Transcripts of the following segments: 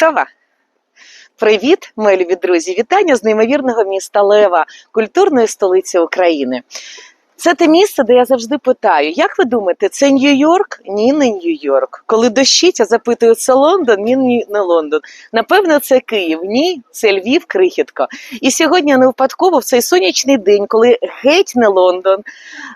Готова? Привіт, мої любі друзі! Вітання з неймовірного міста Лева, культурної столиці України. Це те місце, де я завжди питаю: як ви думаєте, це Нью-Йорк? Ні, не Нью-Йорк. Коли дощить, я запитую, це Лондон? Ні, не Лондон. Напевно, це Київ. Ні, це Львів, крихітко. І сьогодні не випадково в цей сонячний день, коли геть не Лондон,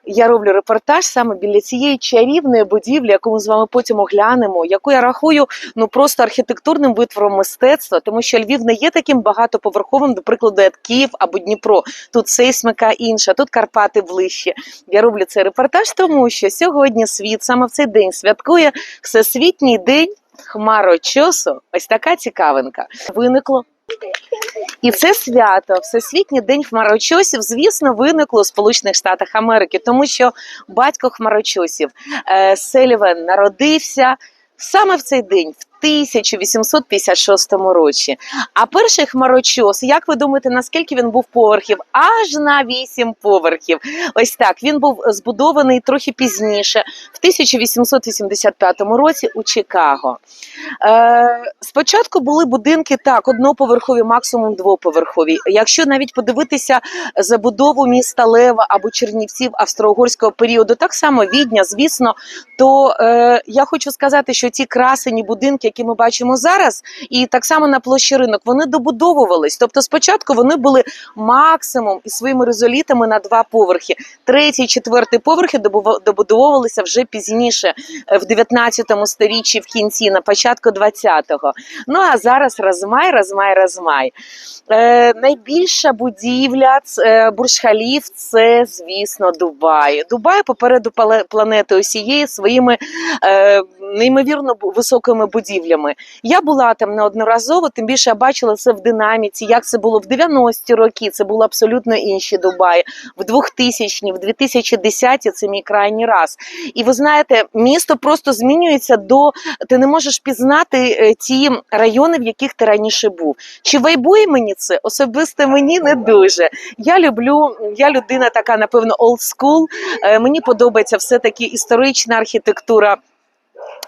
я роблю репортаж саме біля цієї чарівної будівлі, яку ми з вами потім оглянемо, яку я рахую ну просто архітектурним витвором мистецтва, тому що Львів не є таким багатоповерховим, до прикладу, як Київ або Дніпро. Тут сейсмика інша, тут Карпати ближче. Я роблю цей репортаж, тому що сьогодні світ саме в цей день святкує Всесвітній день хмарочосу. Ось така цікавинка. Виникло. І це свято, Всесвітній день хмарочосів, звісно, виникло у Сполучених Штатах Америки, тому що батько хмарочосів е, Селівен народився саме в цей день, в 1856 році. А перший хмарочос, як ви думаєте, наскільки він був поверхів? Аж на вісім поверхів. Ось так він був збудований трохи пізніше, в 1885 році у Чикаго. Е, спочатку були будинки так, одноповерхові, максимум двоповерхові. Якщо навіть подивитися забудову міста Лева або Чернівців австро-угорського періоду, так само Відня, звісно, то е, я хочу сказати, що ті красені будинки, які ми бачимо зараз, і так само на площі ринок, вони добудовувались. Тобто, спочатку вони були максимум із своїми резолітами на два поверхи. Третій, четвертий поверхи добудовувалися вже пізніше, е, в 19 сторіччі, в кінці, на початку 20-го. Ну а зараз розмай, розмай, розмай. Е, найбільша будівля е, Бурж-Халіф – це, звісно, Дубай. Дубай попереду планети усієї своїми е, неймовірно високими будівлями. Я була там неодноразово, тим більше я бачила це в динаміці, як це було в 90-ті роки. Це було абсолютно інші Дубаї. В 2000-ні, в 2010-ті це мій крайній раз. І ви знаєте, місто просто змінюється до ти не можеш пізнати е, ті райони, в яких ти раніше був. Чи вайбує мені це? Особисто мені не дуже. Я люблю, я людина така, напевно, school. Е, Мені подобається все-таки історична архітектура.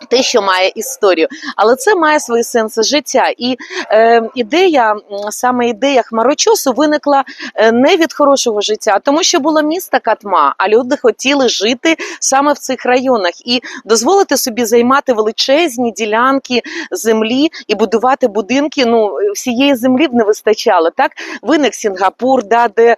Те, що має історію, але це має свої сенси життя. І е, ідея, саме ідея хмарочосу виникла е, не від хорошого життя, а тому що було місто катма, а люди хотіли жити саме в цих районах і дозволити собі займати величезні ділянки землі і будувати будинки. Ну всієї землі б не вистачало. Так виник Сінгапур, да, де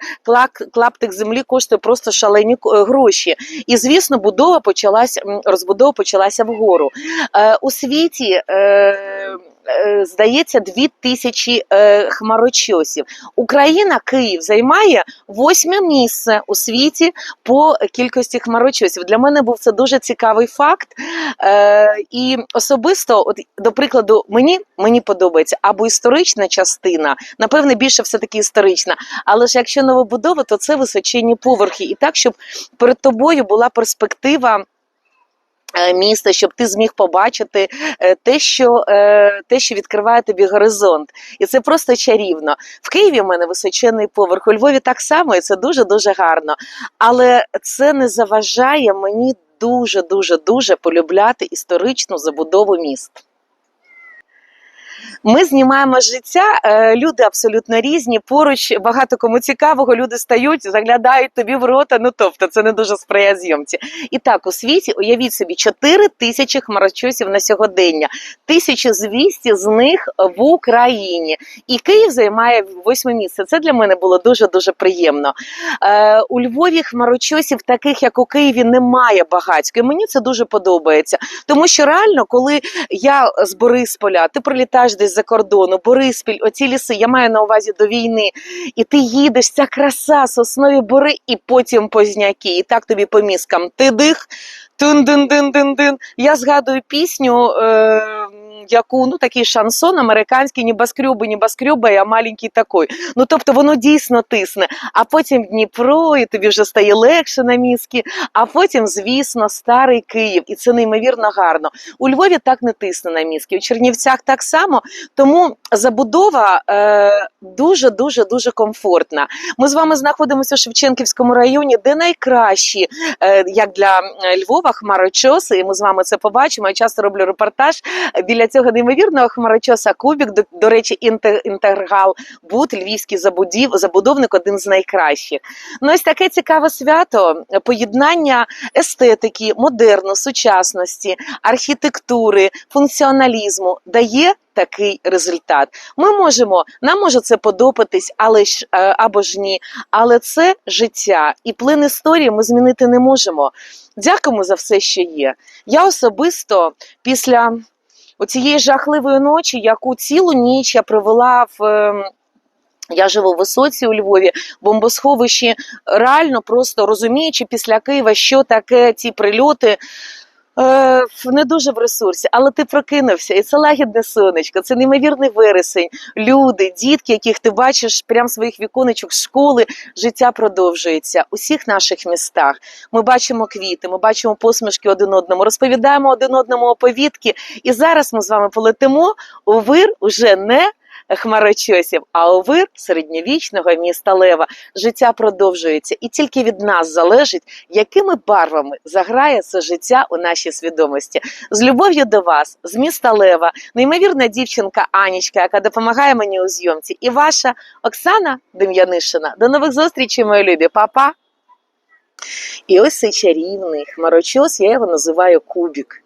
клаптик землі коштує просто шалені е, гроші. І звісно, будова почалась, розбудова почалася вгору. Е, у світі. Е, е, Здається, дві тисячі е, хмарочосів. Україна, Київ займає восьме місце у світі по кількості хмарочосів. Для мене був це дуже цікавий факт. І особисто, от до прикладу, мені мені подобається або історична частина, напевне, більше все таки історична. Але ж якщо новобудова, то це височенні поверхи, і так, щоб перед тобою була перспектива. Е, Міста, щоб ти зміг побачити е, те, що е, те, що відкриває тобі горизонт, і це просто чарівно. В Києві в мене височений поверх, у Львові так само, і це дуже дуже гарно. Але це не заважає мені дуже дуже дуже полюбляти історичну забудову міст. Ми знімаємо життя, е, люди абсолютно різні. Поруч багато кому цікавого. Люди стають, заглядають тобі в рота. Ну тобто, це не дуже сприяє зйомці. І так у світі уявіть собі 4 тисячі хмарочосів на сьогодення, 1200 з них в Україні. І Київ займає восьме місце. Це для мене було дуже дуже приємно. Е, у Львові хмарочосів, таких як у Києві, немає багатько. І мені це дуже подобається, тому що реально, коли я з Борисполя, ти прилітаєш десь за кордону, Бориспіль, оці ліси, я маю на увазі до війни, і ти їдеш, ця краса, соснові бори, і потім позняки. І так тобі по мізкам. Ти дих, тун-дин-дин-дин-дин. Я згадую пісню. Е- яку ну такий шансон американський, небоскрюби, небоскрюби, а маленький такий. Ну тобто воно дійсно тисне. А потім Дніпро, і тобі вже стає легше на мізки. А потім, звісно, старий Київ, і це неймовірно гарно. У Львові так не тисне на мізки, у Чернівцях так само. Тому забудова е, дуже дуже дуже комфортна. Ми з вами знаходимося в Шевченківському районі, де найкращі, е, як для е, Львова, хмарочоси. І ми з вами це побачимо. Я часто роблю репортаж біля цього неймовірного хмарочоса Кубік, до, до речі, інтеграл Бут, львівський забудів, забудовник один з найкращих. Ну, ось таке цікаве свято, поєднання естетики, модерну, сучасності, архітектури, функціоналізму дає такий результат. Ми можемо, нам може це подобатись, але ж е, або ж ні, але це життя і плин історії ми змінити не можемо. Дякуємо за все, що є. Я особисто після оцієї жахливої ночі, яку цілу ніч я провела в. ем, Я живу в висоці у Львові, бомбосховищі, реально просто розуміючи після Києва, що таке ці прильоти. Е, не дуже в ресурсі, але ти прокинувся, і це лагідне сонечко, це неймовірний вересень, люди, дітки, яких ти бачиш прямо своїх віконечок школи, життя продовжується у всіх наших містах. Ми бачимо квіти, ми бачимо посмішки один одному, розповідаємо один одному оповідки. І зараз ми з вами полетимо у вир уже не хмарочосів, а у вир середньовічного міста Лева. Життя продовжується, і тільки від нас залежить, якими барвами заграє це життя у нашій свідомості. З любов'ю до вас, з міста Лева, неймовірна дівчинка Анічка, яка допомагає мені у зйомці, і ваша Оксана Дем'янишина. До нових зустрічей, мої любі, Па-па! І ось цей чарівний хмарочос, я його називаю Кубік.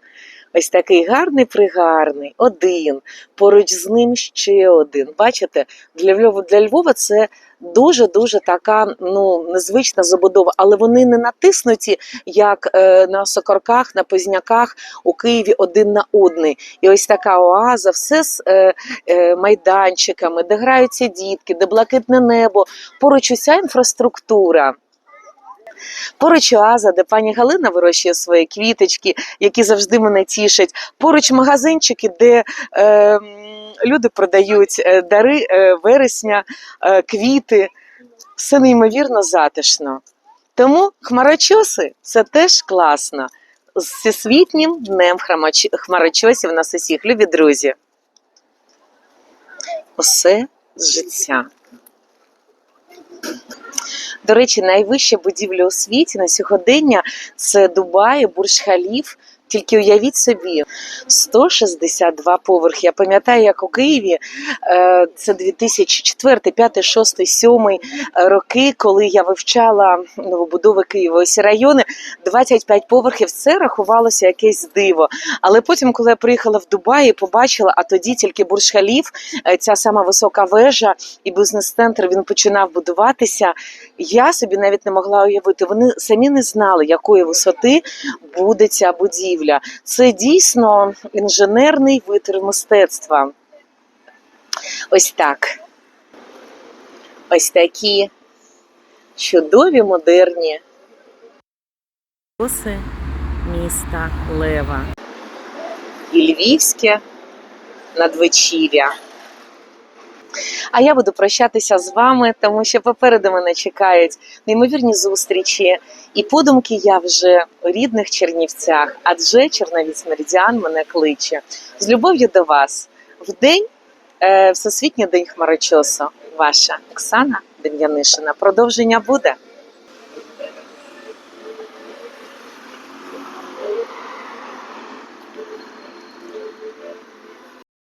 Ось такий гарний пригарний, один, поруч з ним ще один. Бачите, для Львова, для Львова це дуже-дуже така ну, незвична забудова, але вони не натиснуті, як е, на сокорках, на позняках у Києві один на одний. І ось така оаза, все з е, е, майданчиками, де граються дітки, де блакитне небо, поруч уся інфраструктура. Поруч оаза, де пані Галина вирощує свої квіточки, які завжди мене тішать. Поруч магазинчики, де е, люди продають е, дари е, вересня, е, квіти. Все неймовірно затишно. Тому хмарочоси це теж класно. З всесвітнім днем хмарочосів нас усіх, любі друзі. Усе з життя. До речі, найвища будівля у світі на сьогодення це Дубай, Бурж-Халіф. Тільки уявіть собі, 162 поверхи. Я пам'ятаю, як у Києві е, це 2004, 5, 6, 7 роки, коли я вивчала новобудови Києва, ось райони, 25 поверхів. Це рахувалося якесь диво. Але потім, коли я приїхала в Дубай і побачила, а тоді тільки Бурж-Халіф, е, ця сама висока вежа і бізнес-центр він починав будуватися. Я собі навіть не могла уявити. Вони самі не знали, якої висоти буде ця будівля. Це дійсно інженерний витвір мистецтва. Ось так. Ось такі чудові модерні Коси міста Лева. І львівське надвечір'я. А я буду прощатися з вами, тому що попереду мене чекають неймовірні зустрічі. І подумки я вже у рідних Чернівцях, адже Черновіць Меридіан мене кличе. З любов'ю до вас в день е, Всесвітній день хмарочосу. Ваша Оксана Дем'янишина. Продовження буде.